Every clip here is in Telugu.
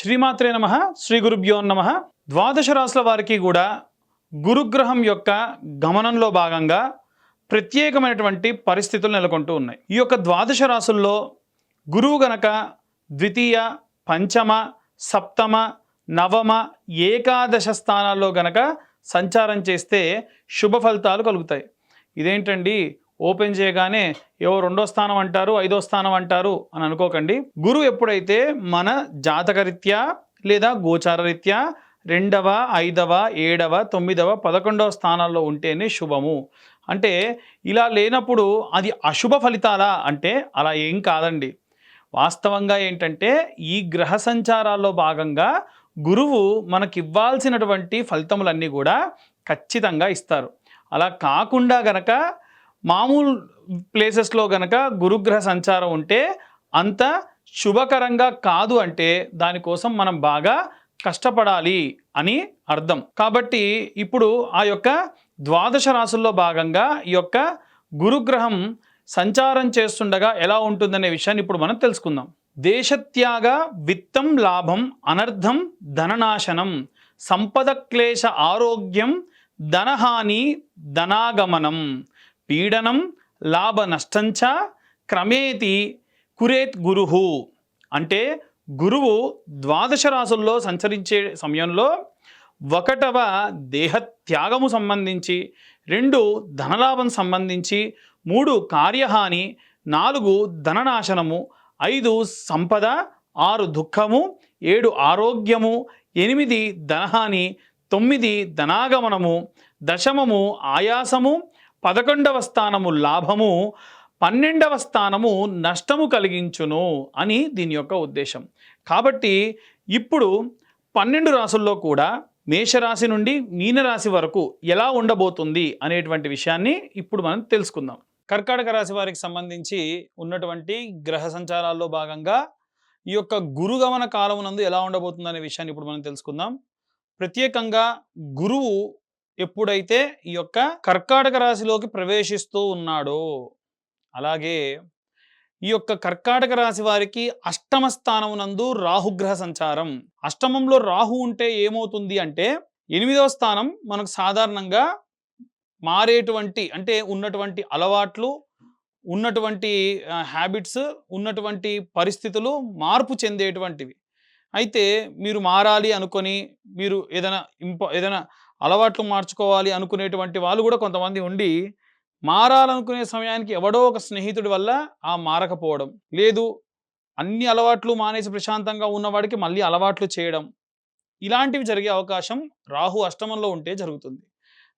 శ్రీమాత్రే నమ శ్రీ గురుభ్యో నమ. ద్వాదశ రాసుల వారికి కూడా గురుగ్రహం యొక్క గమనంలో భాగంగా ప్రత్యేకమైనటువంటి పరిస్థితులు నెలకొంటూ ఉన్నాయి. ఈ యొక్క ద్వాదశ రాసుల్లో గురువు గనక ద్వితీయ పంచమ సప్తమ నవమ ఏకాదశ స్థానాల్లో గనక సంచారం చేస్తే శుభ ఫలితాలు కలుగుతాయి. ఇదేంటండి? ఓపెన్ చేయగానే ఏవో రెండో స్థానం అంటారు ఐదో స్థానం అంటారు అని అనుకోకండి. గురువు ఎప్పుడైతే మన జాతకరీత్యా లేదా గోచార రీత్యా రెండవ ఐదవ ఏడవ తొమ్మిదవ పదకొండవ స్థానాల్లో ఉంటేనే శుభము. అంటే ఇలా లేనప్పుడు అది అశుభ ఫలితాలా అంటే అలా ఏం కాదండి. వాస్తవంగా ఏంటంటే ఈ గ్రహ సంచారాల్లో భాగంగా గురువు మనకివ్వాల్సినటువంటి ఫలితములన్నీ కూడా ఖచ్చితంగా ఇస్తారు. అలా కాకుండా గనక మామూలు ప్లేసెస్లో గనక గురుగ్రహ సంచారం ఉంటే అంత శుభకరంగా కాదు అంటే దానికోసం మనం బాగా కష్టపడాలి అని అర్థం. కాబట్టి ఇప్పుడు ఆ యొక్క ద్వాదశ రాసుల్లో భాగంగా ఈ యొక్క గురుగ్రహం సంచారం చేస్తుండగా ఎలా ఉంటుందనే విషయాన్ని ఇప్పుడు మనం తెలుసుకుందాం. దేశత్యాగ విత్తం లాభం అనర్థం ధననాశనం సంపద క్లేశ ఆరోగ్యం ధనహాని ధనాగమనం. పీడనం లాభ నష్టంచ క్రమేతి కురేత్ గురుహు అంటే గురువు ద్వాదశ రాసుల్లో సంచరించే సమయంలో ఒకటవ దేహత్యాగము సంబంధించి రెండు ధనలాభం సంబంధించి మూడు కార్యహాని నాలుగు ధననాశనము ఐదు సంపద ఆరు దుఃఖము ఏడు ఆరోగ్యము ఎనిమిది ధనహాని తొమ్మిది ధనాగమనము దశమము ఆయాసము పదకొండవ స్థానము లాభము పన్నెండవ స్థానము నష్టము కలిగించును అని దీని యొక్క ఉద్దేశం. కాబట్టి ఇప్పుడు పన్నెండు రాసుల్లో కూడా మేషరాశి నుండి మీనరాశి వరకు ఎలా ఉండబోతుంది అనేటువంటి విషయాన్ని ఇప్పుడు మనం తెలుసుకుందాం. కర్కాటక రాశి వారికి సంబంధించి ఉన్నటువంటి గ్రహ సంచారాల్లో భాగంగా ఈ యొక్క గురుగమన కాలమునందు ఎలా ఉండబోతుంది అనే విషయాన్ని ఇప్పుడు మనం తెలుసుకుందాం. ప్రత్యేకంగా గురువు ఎప్పుడైతే ఈ యొక్క కర్కాటక రాశిలోకి ప్రవేశిస్తూ ఉన్నాడో అలాగే ఈ యొక్క కర్కాటక రాశి వారికి అష్టమ స్థానమునందు రాహుగ్రహ సంచారం. అష్టమంలో రాహు ఉంటే ఏమవుతుంది అంటే ఎనిమిదవ స్థానం మనకు సాధారణంగా మారేటువంటి అంటే ఉన్నటువంటి అలవాట్లు ఉన్నటువంటి హ్యాబిట్స్ ఉన్నటువంటి పరిస్థితులు మార్పు చెందేటువంటివి. అయితే మీరు మారాలి అనుకొని మీరు ఏదైనా ఇంప ఏదైనా అలవాట్లు మార్చుకోవాలి అనుకునేటువంటి వాళ్ళు కూడా కొంతమంది ఉండి మారాలనుకునే సమయానికి ఎవడో ఒక స్నేహితుడి వల్ల ఆ మారకపోవడం. లేదు అన్ని అలవాట్లు మానేసి ప్రశాంతంగా ఉన్నవాడికి మళ్ళీ అలవాట్లు చేయడం. ఇలాంటివి జరిగే అవకాశం రాహు అష్టమంలో ఉంటే జరుగుతుంది.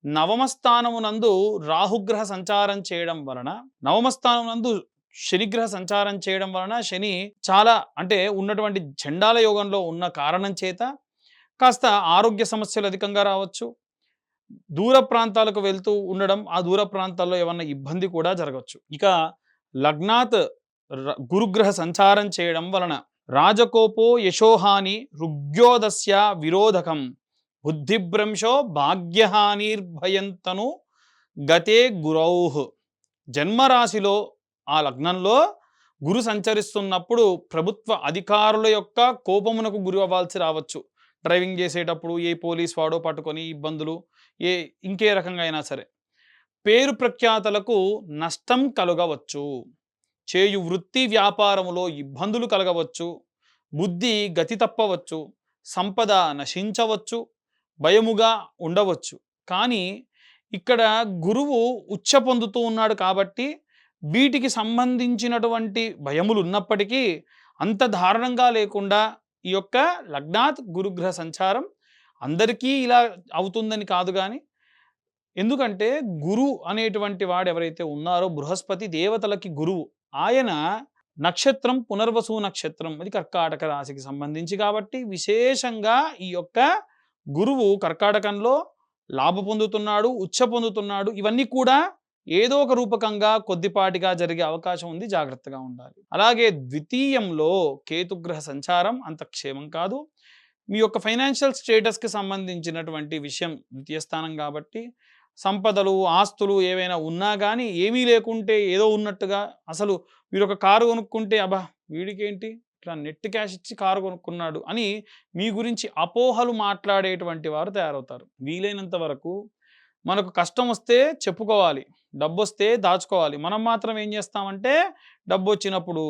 నవమస్థానమునందు రాహుగ్రహ సంచారం చేయడం వలన నవమస్థానమునందు శనిగ్రహ సంచారం చేయడం వలన శని చాలా అంటే ఉన్నటువంటి జెండాల యోగంలో ఉన్న కారణం చేత కాస్త ఆరోగ్య సమస్యలు అధికంగా రావచ్చు. దూర ప్రాంతాలకు వెళ్తూ ఉండడం ఆ దూర ప్రాంతాల్లో ఏమన్నా ఇబ్బంది కూడా జరగవచ్చు. ఇక లగ్నాత్ గురుగ్రహ సంచారం చేయడం వలన రాజకోపో యశోహాని రుగ్యోదస్య విరోధకం. బుద్ధిభ్రంశో భాగ్యహానిర్భయంతను గతే గురౌహ్ జన్మరాశిలో ఆ లగ్నంలో గురు సంచరిస్తున్నప్పుడు ప్రభుత్వ అధికారుల యొక్క కోపమునకు గురి అవ్వాల్సి రావచ్చు. డ్రైవింగ్ చేసేటప్పుడు ఏ పోలీస్ వాడో పట్టుకొని ఇబ్బందులు ఏ ఇంకే రకంగా అయినా సరే. పేరు ప్రఖ్యాతలకు నష్టం కలగవచ్చు. చేయు వృత్తి వ్యాపారములో ఇబ్బందులు కలగవచ్చు. బుద్ధి గతి తప్పవచ్చు. సంపద నశించవచ్చు. భయముగా ఉండవచ్చు. కానీ ఇక్కడ గురువు ఉచ్చ పొందుతూ ఉన్నాడు కాబట్టి వీటికి సంబంధించినటువంటి భయములు ఉన్నప్పటికీ అంత దారుణంగా లేకుండా ఈ యొక్క లగ్నాత్ గురుగ్రహ సంచారం అందరికీ ఇలా అవుతుందని కాదు కానీ ఎందుకంటే గురు అనేటువంటి వాడు ఎవరైతే ఉన్నారో బృహస్పతి దేవతలకి గురువు ఆయన నక్షత్రం పునర్వసు నక్షత్రం అది కర్కాటక రాశికి సంబంధించి కాబట్టి విశేషంగా ఈ యొక్క గురువు కర్కాటకంలో లాభ పొందుతున్నాడు ఉచ్చ పొందుతున్నాడు ఇవన్నీ కూడా ఏదో ఒక రూపకంగా కొద్దిపాటిగా జరిగే అవకాశం ఉంది జాగ్రత్తగా ఉండాలి. అలాగే ద్వితీయంలో కేతుగ్రహ సంచారం అంత క్షేమం కాదు. మీ యొక్క ఫైనాన్షియల్ స్టేటస్కి సంబంధించినటువంటి విషయం ద్వితీయ స్థానం కాబట్టి సంపదలు ఆస్తులు ఏవైనా ఉన్నా కానీ ఏమీ లేకుంటే ఏదో ఉన్నట్టుగా అసలు మీరు ఒక కారు కొనుక్కుంటే అబ్బా! వీడికేంటి? ఇట్లా నెట్ క్యాష్ ఇచ్చి కారు కొనుక్కున్నాడు అని మీ గురించి అపోహలు మాట్లాడేటువంటి వారు తయారవుతారు. వీలైనంత వరకు మనకు కష్టం వస్తే చెప్పుకోవాలి డబ్బు వస్తే దాచుకోవాలి. మనం మాత్రం ఏం చేస్తామంటే డబ్బు వచ్చినప్పుడు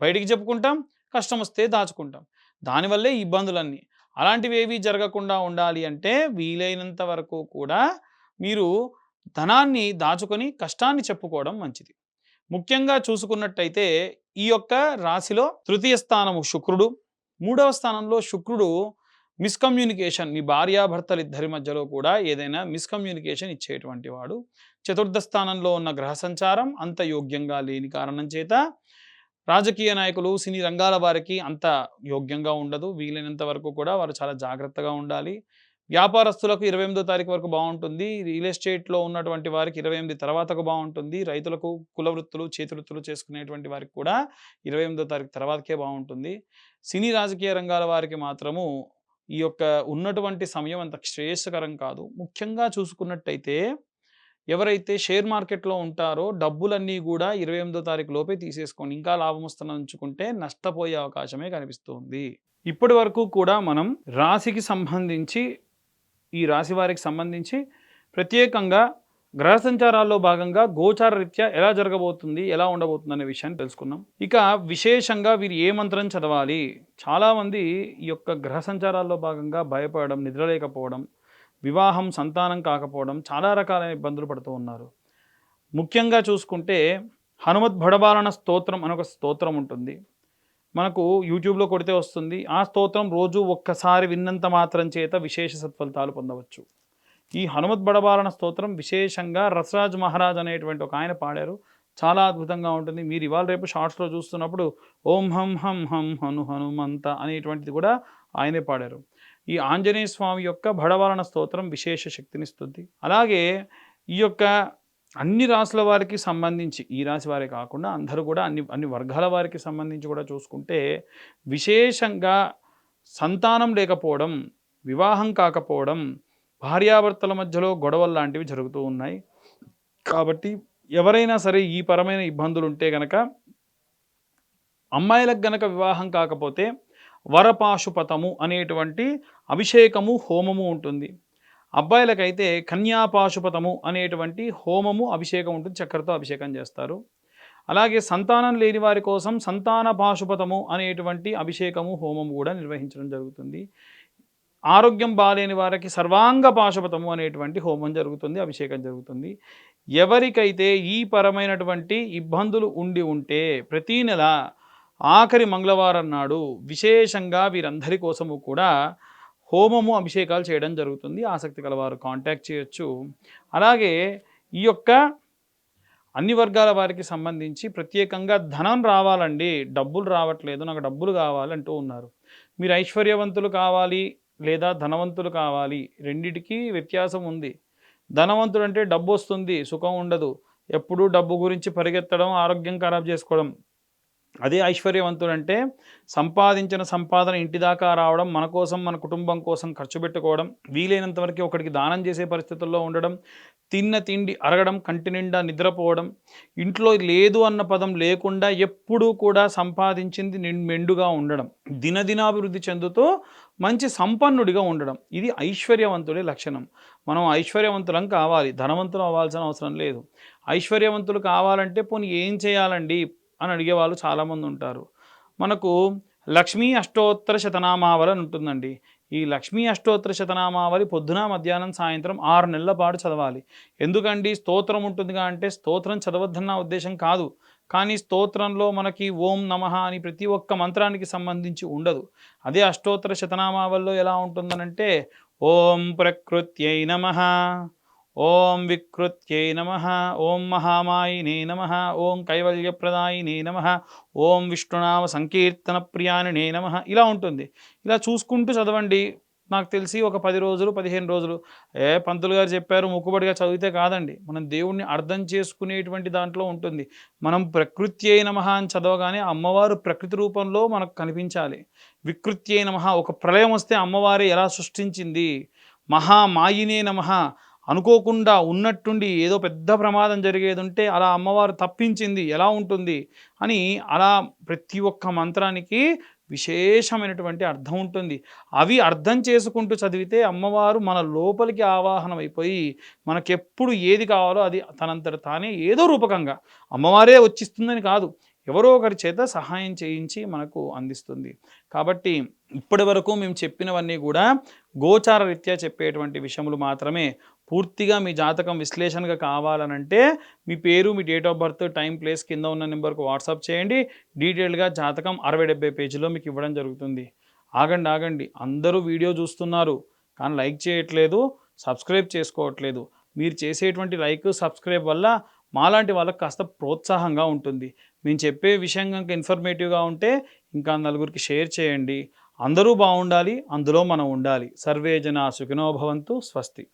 బయటికి చెప్పుకుంటాం కష్టం వస్తే దాచుకుంటాం. దానివల్లే ఇబ్బందులన్నీ. అలాంటివి ఏవి జరగకుండా ఉండాలి అంటే వీలైనంత వరకు కూడా మీరు ధనాన్ని దాచుకొని కష్టాన్ని చెప్పుకోవడం మంచిది. ముఖ్యంగా చూసుకున్నట్టయితే ఈ యొక్క రాశిలో తృతీయ స్థానము శుక్రుడు మూడవ స్థానంలో శుక్రుడు మిస్కమ్యూనికేషన్ మీ భార్యాభర్తలు ఇద్దరి మధ్యలో కూడా ఏదైనా మిస్కమ్యూనికేషన్ ఇచ్చేటువంటి వాడు. చతుర్థ స్థానంలో ఉన్న గ్రహ సంచారం అంత యోగ్యంగా లేని కారణం చేత రాజకీయ నాయకులు సినీ రంగాల వారికి అంత యోగ్యంగా ఉండదు. వీలైనంత వరకు కూడా వారు చాలా జాగ్రత్తగా ఉండాలి. వ్యాపారస్తులకు ఇరవై ఎనిమిదో తారీఖు వరకు బాగుంటుంది. రియల్ ఎస్టేట్లో ఉన్నటువంటి వారికి ఇరవై ఎనిమిది తర్వాతకు బాగుంటుంది. రైతులకు కుల వృత్తులు చేతి వృత్తులు చేసుకునేటువంటి వారికి కూడా ఇరవై ఎనిమిదో తారీఖు తర్వాతకే బాగుంటుంది. సినీ రాజకీయ రంగాల వారికి మాత్రము ఈ యొక్క ఉన్నటువంటి సమయం అంత శ్రేయస్కరం కాదు. ముఖ్యంగా చూసుకున్నట్టయితే ఎవరైతే షేర్ మార్కెట్లో ఉంటారో డబ్బులన్నీ కూడా ఇరవై ఎనిమిదో తారీఖు లోపే తీసేసుకొని ఇంకా లాభం వస్తున్న ఉంచుకుంటే నష్టపోయే అవకాశమే కనిపిస్తుంది. ఇప్పటి వరకు కూడా మనం రాశికి సంబంధించి ఈ రాశి వారికి సంబంధించి ప్రత్యేకంగా గ్రహ సంచారాల్లో భాగంగా గోచార రీత్యా ఎలా జరగబోతుంది ఎలా ఉండబోతుంది అనే విషయాన్ని తెలుసుకున్నాం ఇక విశేషంగా వీరు ఏ మంత్రం చదవాలి? చాలామంది ఈ యొక్క గ్రహ సంచారాల్లో భాగంగా భయపడడం నిద్రలేకపోవడం వివాహం సంతానం కాకపోవడం చాలా రకాలైన ఇబ్బందులు పడుతూ ఉన్నారు. ముఖ్యంగా చూసుకుంటే హనుమత్ భడబాలన స్తోత్రం అని ఒక స్తోత్రం ఉంటుంది. మనకు యూట్యూబ్లో కొడితే వస్తుంది. ఆ స్తోత్రం రోజు ఒక్కసారి విన్నంత మాత్రం చేత విశేష సత్ఫలితాలు పొందవచ్చు. ఈ హనుమత్ బడబారణ స్తోత్రం విశేషంగా రసరాజ్ మహారాజ్ అనేటువంటి ఒక ఆయన పాడారు. చాలా అద్భుతంగా ఉంటుంది. మీరు ఇవాళ రేపు షార్ట్స్లో చూస్తున్నప్పుడు ఓం హం హం హం హను హనుమంత అనేటువంటిది కూడా ఆయనే పాడారు. ఈ ఆంజనేయ స్వామి యొక్క భడవాలన స్తోత్రం విశేష శక్తినిస్తుంది అలాగే ఈ యొక్క అన్ని రాసుల వారికి సంబంధించి ఈ రాశి వారే కాకుండా అందరూ కూడా అన్ని అన్ని వర్గాల వారికి సంబంధించి కూడా చూసుకుంటే విశేషంగా సంతానం లేకపోవడం వివాహం కాకపోవడం భార్యాభర్తల మధ్యలో గొడవలు లాంటివి జరుగుతూ ఉన్నాయి. కాబట్టి ఎవరైనా సరే ఈ పరమైన ఇబ్బందులు ఉంటే గనక అమ్మాయిలకు గనక వివాహం కాకపోతే వరపాశుపతము అనేటువంటి అభిషేకము హోమము ఉంటుంది. అబ్బాయిలకైతే కన్యాపాశుపతము అనేటువంటి హోమము అభిషేకం ఉంటుంది. చక్కెరతో అభిషేకం చేస్తారు. అలాగే సంతానం లేని వారి కోసం సంతాన పాశుపతము అనేటువంటి అభిషేకము హోమము కూడా నిర్వహించడం జరుగుతుంది. ఆరోగ్యం బాలేని వారికి సర్వాంగ పాశుపతము అనేటువంటి హోమం జరుగుతుంది అభిషేకం జరుగుతుంది. ఎవరికైతే ఈ పరమైనటువంటి ఇబ్బందులు ఉండి ఉంటే ప్రతీ నెల ఆఖరి మంగళవారం నాడు విశేషంగా వీరందరి కోసము కూడా హోమము అభిషేకాలు చేయడం జరుగుతుంది. ఆసక్తి కలవారు కాంటాక్ట్ చేయొచ్చు. అలాగే ఈ యొక్క అన్ని వర్గాల వారికి సంబంధించి ప్రత్యేకంగా ధనం రావాలండి. డబ్బులు రావట్లేదు నాకు డబ్బులు కావాలంటూ ఉన్నారు. మీరు ఐశ్వర్యవంతులు కావాలి లేదా ధనవంతులు కావాలి. రెండిటికి వ్యత్యాసం ఉంది. ధనవంతుడు అంటే డబ్బు వస్తుంది సుఖం ఉండదు. ఎప్పుడూ డబ్బు గురించి పరిగెత్తడం ఆరోగ్యం ఖరాబ్ చేసుకోవడం. అదే ఐశ్వర్యవంతుడు అంటే సంపాదించిన సంపాదన ఇంటి దాకా రావడం మన కోసం మన కుటుంబం కోసం ఖర్చు పెట్టుకోవడం వీలైనంత వరకు ఒకటికి దానం చేసే పరిస్థితుల్లో ఉండడం తిన్న తిండి అరగడం కంటి నిండా నిద్రపోవడం ఇంట్లో లేదు అన్న పదం లేకుండా ఎప్పుడూ కూడా సంపాదించింది మెండుగా ఉండడం. దినదినాభివృద్ధి చెందుతూ మంచి సంపన్నుడిగా ఉండడం. ఇది ఐశ్వర్యవంతుడి లక్షణం. మనం ఐశ్వర్యవంతులం కావాలి. ధనవంతులు అవ్వాల్సిన అవసరం లేదు. ఐశ్వర్యవంతులు కావాలంటే పోనీ ఏం చేయాలండి? అని అడిగే వాళ్ళు చాలామంది ఉంటారు. మనకు లక్ష్మీ అష్టోత్తర శతనామావళి అని ఉంటుందండి. ఈ లక్ష్మీ అష్టోత్తర శతనామావళి పొద్దున మధ్యాహ్నం సాయంత్రం ఆరు నెలల పాటు చదవాలి. ఎందుకండి? స్తోత్రం ఉంటుందిగా అంటే స్తోత్రం చదవద్దన్న ఉద్దేశం కాదు. కానీ స్తోత్రంలో మనకి ఓం నమః అని ప్రతి ఒక్క మంత్రానికి సంబంధించి ఉండదు. అదే అష్టోత్తర శతనామావళిలో ఎలా ఉంటుందనంటే ఓం ప్రకృత్యై నమః. ఓం వికృత్యై నమ. ఓం మహామాయినే నమ. ఓం కైవల్యప్రదాయినే నమ. ఓం విష్ణునామ సంకీర్తన ప్రియానినే నమ. ఇలా ఉంటుంది. ఇలా చూసుకుంటూ చదవండి. నాకు తెలిసి ఒక పది రోజులు పదిహేను రోజులు. ఏ పంతులు గారు చెప్పారు మొక్కుబడిగా చదివితే కాదండి. మనం దేవుణ్ణి అర్థం చేసుకునేటువంటి దాంట్లో ఉంటుంది. మనం ప్రకృతి అయిన నమః అని చదవగానే అమ్మవారు ప్రకృతి రూపంలో మనకు కనిపించాలి. వికృతి అయిన నమః. ఒక ప్రళయం వస్తే అమ్మవారే ఎలా సృష్టించింది? మహామాయినే నమః. అనుకోకుండా ఉన్నట్టుండి ఏదో పెద్ద ప్రమాదం జరిగేది ఉంటే అలా అమ్మవారు తప్పించింది ఎలా ఉంటుంది అని అలా ప్రతి ఒక్క మంత్రానికి విశేషమైనటువంటి అర్థం ఉంటుంది. అవి అర్థం చేసుకుంటూ చదివితే అమ్మవారు మన లోపలికి ఆవాహనం అయిపోయి మనకెప్పుడు ఏది కావాలో అది తనంతట తానే ఏదో రూపకంగా అమ్మవారే వచ్చిస్తుందని కాదు ఎవరో ఒకరి చేత సహాయం చేయించి మనకు అందిస్తుంది. కాబట్టి ఇప్పటి వరకు మేము చెప్పినవన్నీ కూడా గోచార రీత్యా చెప్పేటువంటి విషయములు మాత్రమే. పూర్తిగా మీ జాతకం విశ్లేషణగా కావాలనంటే మీ పేరు మీ date of birth time place కింద ఉన్న నెంబర్కు వాట్సాప్ చేయండి. డీటెయిల్గా జాతకం అరవై డెబ్బై పేజీలో మీకు ఇవ్వడం జరుగుతుంది. ఆగండి ఆగండి. అందరూ వీడియో చూస్తున్నారు కానీ లైక్ చేయట్లేదు సబ్స్క్రైబ్ చేసుకోవట్లేదు. మీరు చేసేటువంటి లైక్ సబ్స్క్రైబ్ వల్ల మాలాంటి వాళ్ళకి కాస్త ప్రోత్సాహంగా ఉంటుంది. మేము చెప్పే విషయం కనుక ఇన్ఫర్మేటివ్గా ఉంటే ఇంకా నలుగురికి షేర్ చేయండి. అందరూ బాగుండాలి అందులో మనం ఉండాలి. సర్వే జన సుఖినోభవంతు స్వస్తి.